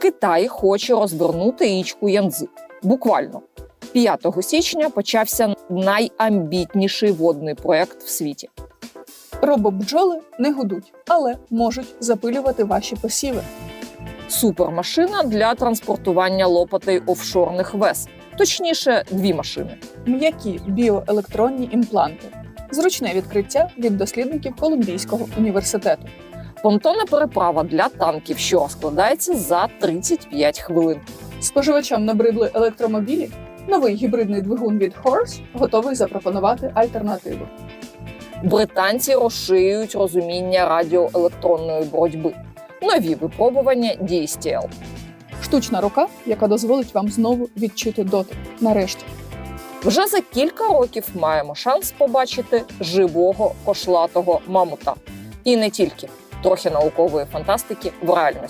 Китай хоче розвернути річку Янзи. Буквально 5 січня почався найамбітніший водний проект в світі. Робобджоли не гудуть, але можуть запилювати ваші посіви. Супермашина для транспортування лопатей офшорних вес, точніше, дві машини. М'які біоелектронні імпланти. Зручне відкриття від дослідників Колумбійського університету. Понтонна переправа для танків, що розкладається за 35 хвилин. Споживачам набридли електромобілі. Новий гібридний двигун від Horse готовий запропонувати альтернативу. Британці розширюють розуміння радіоелектронної боротьби. Нові випробування DSTL. Штучна рука, яка дозволить вам знову відчути дотик. Нарешті. Вже за кілька років маємо шанс побачити живого кошлатого мамута. І не тільки трохи наукової фантастики в реальності.